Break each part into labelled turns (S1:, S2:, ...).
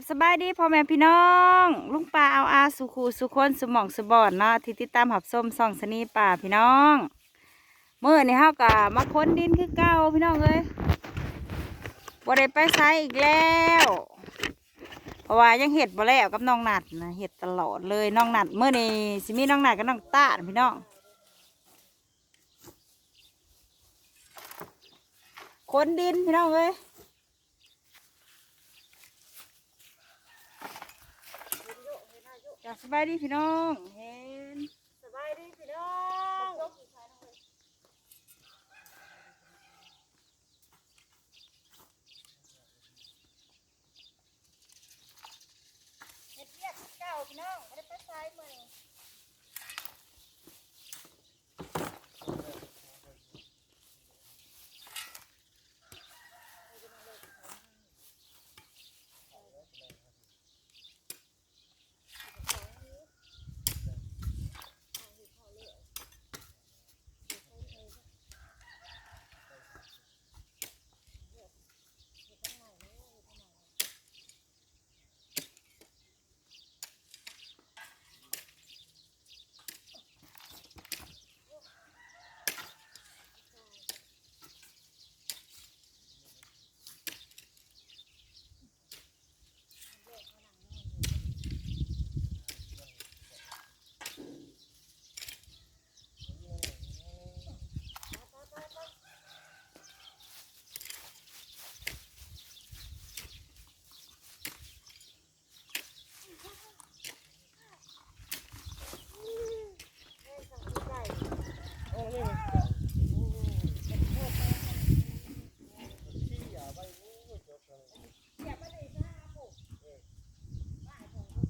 S1: บสบายดีพ่อแม่พี่น้อง ลุงป่าเอาอาสุขูสุคนสมองสบอนเนาะที่ติดตามหับส้มส่องสนีป่าพี่น้องเมื่อนี่เฮากะมาค้นดินคือเก่าพี่น้องเอ้ยบ่ได้ไปไสอีกแล้วเพราะว่ายังเห็ดบ่แล้วกับน้องหนัดนะเห็ดตลอดเลยน้องหนัดเมื่อนี้สิมีน้องหนัดกับน้องตาพี่น้องค้นดินพี่น้องเอ้ย จ้า สบายดีพี่น้อง เห็น
S2: สบายดีพี่น้อง
S1: เห็ดเรียกเก้าพี่น้องไม่ได้ไปซ้ายมือ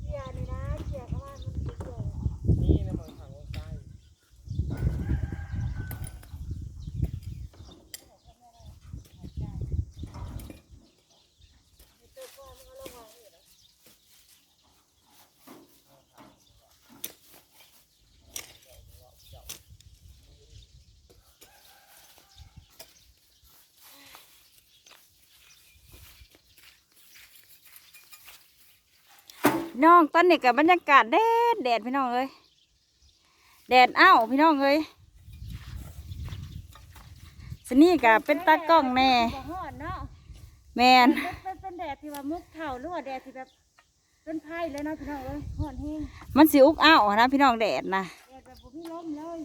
S1: เกียร์นี่นะเกียร์เข้ามามันเกียร์
S3: นี่นะมันทางใต้
S1: พี่น้องตอนนี้กับบรรยากาศแดดแดดพี่น้องเอ้ยแดดอ้าวพี่น้องเอ้ยสนี่กับเป็นตากล้องแน่
S2: บ่ฮ้อนเนาะ
S1: แมน
S2: เป็นเป็นแดดที่ว่ามุกเข่าหรือว่าแดดที่แบบเป็นไผ่เลยเนาะพี่น้องเอ้ยฮ้อนแห้ง
S1: มันสิอุกอ้าวนะพี่น้องแดดนะ
S2: แดดแบบบ่มีลมเลย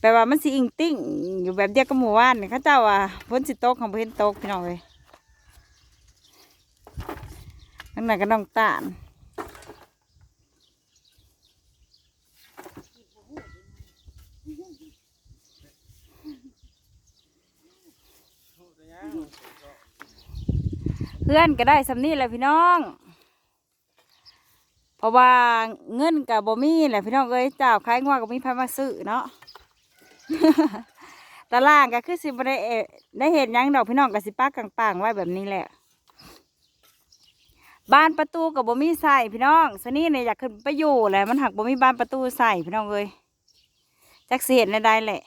S1: แปลว่ามันสิอิงติ้งอยู่แบบเดียวกับหมู่บ้านนี่เขาเจ้าว่าฝนสิตกของเพิ่นตกพี่น้องเอ้ยนั่นน่ะก็น้องตาล
S3: ทุกอย่าง
S1: เพื่อนก็ได้สำนี่แหละพี่น้อง เพราะว่าเงินกับบ่มีแหละพี่น้องเอ้ยเจ้าขายงัวก็มีพามาซื้อเนาะตารางก็คือสิบได้เอ่อได้เห็นยังดอกพี่น้องก็สิปักกลางๆไว้แบบนี้แหละบ้านประตูกับบ่มีใส่พี่น้องสนี่เนี่ยอยากขึ้นไปอยู่แหละมันหักบ่มีบ้านประตูใส่พี่น้องเอ้ยจักสิเห็นได้แหละ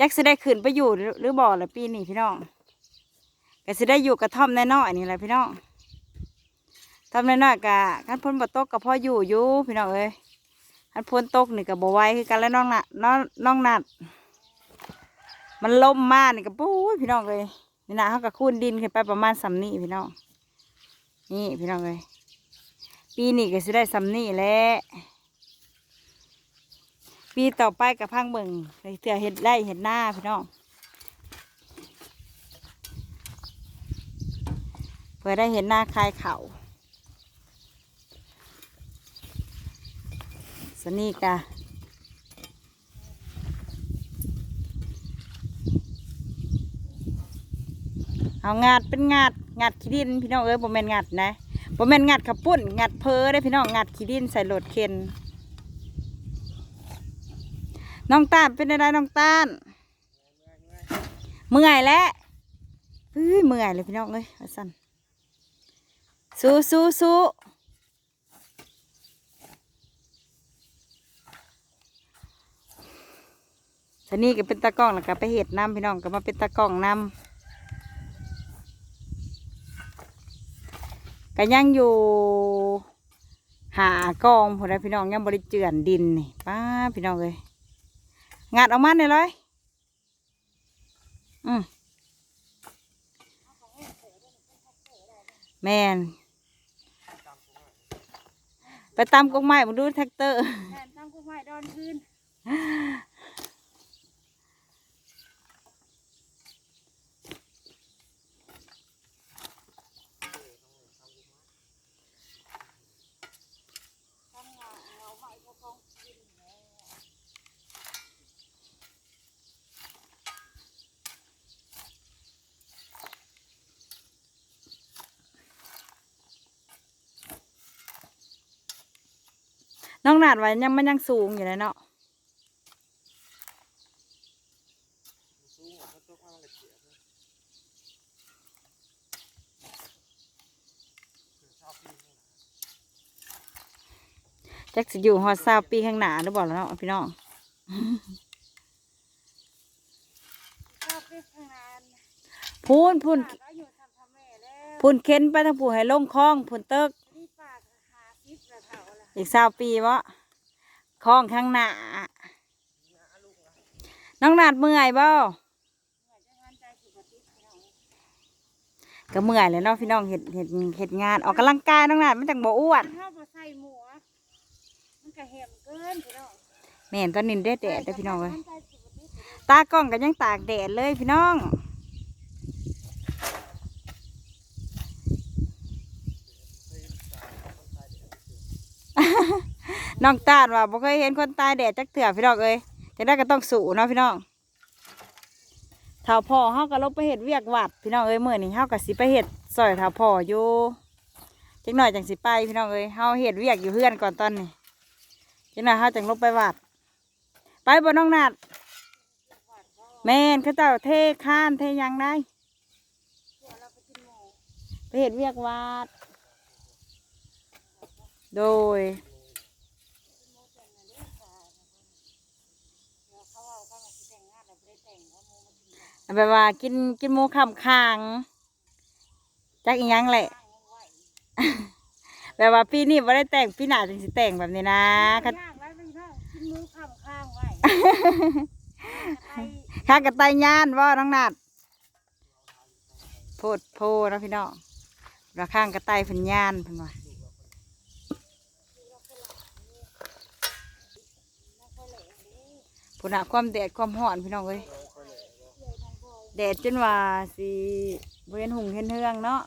S1: จักสิได้ขึ้นไปอยู่หรือหรือละปีนี้พี่น้อง ก็สิได้อยู่กระท่อมแน้อยๆนี่แหละพี่น้องท่อมน้อยๆกะคันพ้นบ่ตกก็พออยู่อยู่พี่น้องเอ้ยคันพ้นตกนี่ก็บ่ไวคือกันแล้วน้องนัดน้องน้องนัดมันล่มมากนี่ก็ปุ้ยพี่น้องเลยนี่นะเขาก็คูนดินขึ้นไปประมาณสำนี้พี่น้องนี่พี่น้องเลยปีนี้ก็สิได้สำนี้แหละปีต่อไปกับพังเบิ่งเถื่อเห็ดไร่เห็ดหน้าพี่น้อง เพื่อได้เห็นหน้าคลายเขาสนี่กะเอางาดเป็นงาดงาดขี้ดิน พี่น้องเอ้ยบ่แม่นงาดนะบ่แม่นงาดขับปุ้นงาดเพอได้พี่น้องงาดขี้ดินใส่โหลดเข็นน้องตาลเป็นอะไรน้องตาลเมื่อยแล้วเฮ้ยเมื่อยเลยพี่น้องเอ้ยสั่น สู้สู้สู้ทีนี้ก็เป็นตากล้องแล้วก็ไปเห็ดน้ำพี่น้องก็มาเป็นตากล้องน้ำก็ยังอยู่หากองพอได้พี่น้องยังบริเจือนดินนี่ป้าพี่น้องเลยงัดออกมาหน่อยเลยอืมแมน ไปตามกงไม้มาดูแท็กเตอร์
S2: แทนตั้งกุ้งไม้ดอนคืน
S1: น้องหนาดไว้ยังมันยังสูงอยู่เลยเนาะ
S3: สูงกว่าเขาตัวข้างละเจียบเลยคือชอบปีนนี่นะ
S1: จักสิอยู่ฮอดซาวปีข้างหน้าหรือเปล่าเนาะพี่น้อง
S2: ชอบไปทางนั้น
S1: พูนพูน
S2: ปากก็อยู่ทำทำแม่แล้ว
S1: พูนเค้นไปทางผู้ให้ลงคลองพูนเติก
S2: นี่ปากหาซิปแล้วเท่าละ
S1: อีกซาวปีวะคลองข้างหน้า น้องหนาดเมื่อยบ่
S2: เหมือนจะงานใจสุขภาพพี่น้อง
S1: ก็เมื่อยแหล้วเนาะพี่น้องเห็ดเห็ดเห็ดงานออกกำลังกายน้องหนาดมันจังบ่อ้วน
S2: ถ้าบ่ใส่หมวกมันก็เห็มเกินพี่น้อง
S1: แม่นตอนนี้ได้แดดเด้อพี่น้องเลย
S2: งานใจสุขภาพ
S1: ตากล้องก็ยังตากแดดเลยพี่น้อง น้องตาดว่าบ่เคยเห็นคนตายแดดจักเถื่อพี่น้องเอ้ยจะได้ก็ต้องสู้เนาะพี่น้องถ้าพ่อเฮาก็ลงไปเฮ็ดเวียกวัดพี่น้องเอ้ยเมื้อนี้เฮาก็สิไปเฮ็ดซอยถ้าพ่ออยู่จักหน่อยจังสิไปพี่น้องเอ้ยเฮาเฮ็ดเวียกอยู่เฮือนก่อนตอนนี้จักหน่อยเฮาจังลงไปวัด ไปบ่น้องนาดแม่นเขาเจ้าเทข้านเทยังได้
S2: เราไป
S1: เห็ดเวียกวาดโดย
S2: เดี๋ยวเขาเอาเข้ามาสิแต่งงาน แล้วบ่ได้แต่งว่าหมูมากินหมู
S1: แบบว่ากินกินหมูคำคางจักอีหยังแหละ
S2: ข้างมันไหว
S1: แบบว่าปีนี้ไ่ได้แต่งปีหน้าจึงสิแต่งแบบนี้นะคัน
S2: ย่างไว้พี่น้องกินหมูข้างข้างไว้ไป
S1: ข้างกระต่ายย่านว่าน้องนัดโพดโพเนาะพี่น้องราข้างกระต่ายเพันย่านเพันว่าพุ่นอะความแดดความร้อนพี่น้องเอ้ย แดดจนว่าสิบเห็นหุงเห็นเฮืองเนาะ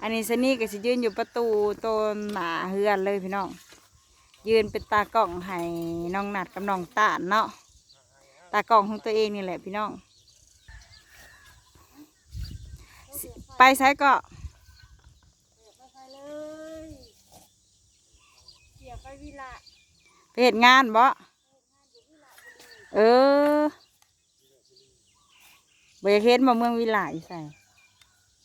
S1: อันนี้สนี่ก็สิยืนอยู่ประตูต้นหมาเฮือนเลยพี่น้องยืนเป็นตากล้องให้น้องนัดกับน้องตาลเนาะตากล้องของตัวเองนี่แหละพี่น้องสิไปใช้ก็
S2: เสียบไปเลยเสียบไปวิละ
S1: ไปเหตุงานบ่เออ บ่อยากเห็นมาเมืองวิไลใส่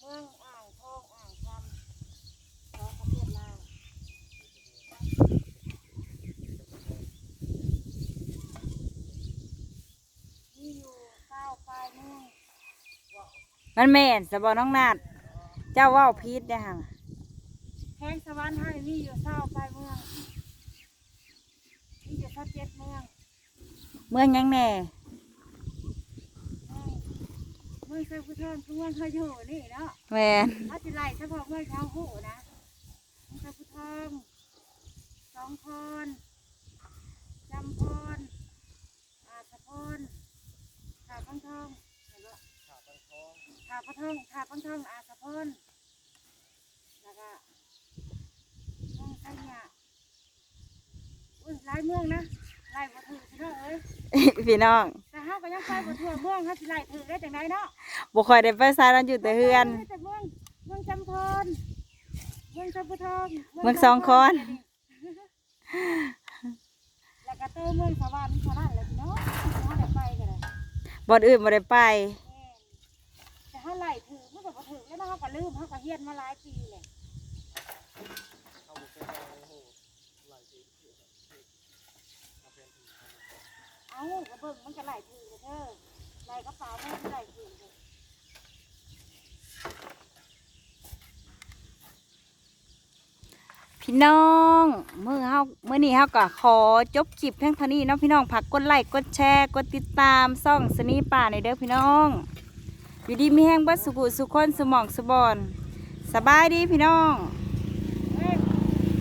S2: เมืองอ่างทองอ่างคำสองประเทศลาวนี่อยู่เก้าปลายเมือง
S1: มันแม่นสบอน้องนาด เจ้าเว่าวพีดได้ห่ง
S2: แข้งสวรรค์ให้นี่อยู่เก้าปลายเมืองนี่อยู่ทับเจ็ดเมือง
S1: เมืองหยังแน่
S2: เมืองเซฟพุทธนเมืองเขาอยู่นี่เนาะ
S1: แม่น
S2: เขาจะไล่เฉพาะเมืองชาวหูนะเมืองเซฟพุทธนสองพรจำพรอาสะพรขาพังทองเห็นปะ
S3: ขาบังท้อง
S2: ขาพังทองขาพังทองอาสะพรแล้วก็เมืองไทยเนี่ยอุ้ยหลายเมืองนะไล่บ่ถือพี่น้องเอ้ย
S1: พี่น้อง
S2: แต่เฮาก็ยังไปบ่ทั่วเมืองเฮาสิไล่ถือได้จังไดเนาะ
S1: บ่ค่อยได้ไปสายเราอยู่แต่เฮือน
S2: แต่เมืองเมืองจำพรเมืองจำปาทอง
S1: เมืองสองคอน
S2: แล้วก็เติมเมืองสวรรค์เท่านั้นแหละพี่น้องเฮาได้ไปก็ได้
S1: บ่อนอื่นบ่ได้ไป
S2: แม่นแต่เฮาไล่ถือมันก็บ่ถือแล้วเนาะเฮาก็ลืมเฮาก็เฮียนมาหลายปีแหละ
S3: เข้าบุกไปเอาโอ้โหไหลทีเสียเอาเป็นที
S2: เอาก็เบิ่งมันก็ไหลถือเด้อไล่กระเป๋ามันก็ไล่ถือ
S1: พี่น้องเมื่อเฮามื่อนี้เฮาก็ขอจบคลิปเพียงเท่านี้เนาะพี่น้องผักกดไลค์กดแชร์กดติดตามซ่องสนีป่าในเด้อพี่น้อง อยู่ดีมีแห้งบัดสุกุสุคนสมองสบอนสบายดีพี่น้อง